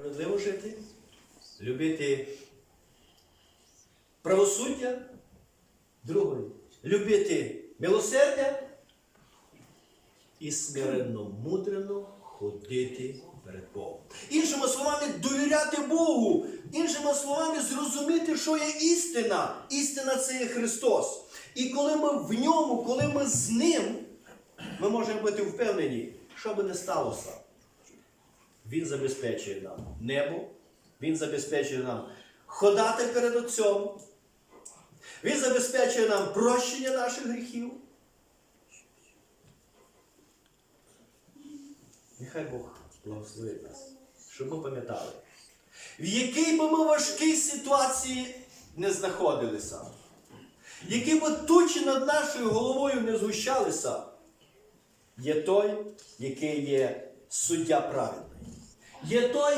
Справедливо жити, любити правосуддя, другої, любити милосердя і смиренно, мудрено ходити перед Богом. Іншими словами, довіряти Богу. Іншими словами, зрозуміти, що є істина. Істина це є Христос. І коли ми в ньому, коли ми з ним, ми можемо бути впевнені, що би не сталося. Він забезпечує нам небо, Він забезпечує нам ходати перед Отцем. Він забезпечує нам прощення наших гріхів. Нехай Бог благословить нас, щоб ми пам'ятали, в якій би ми важкій ситуації не знаходилися, які би тучі над нашою головою не згущалися, є той, який є суддя праведний. Є той,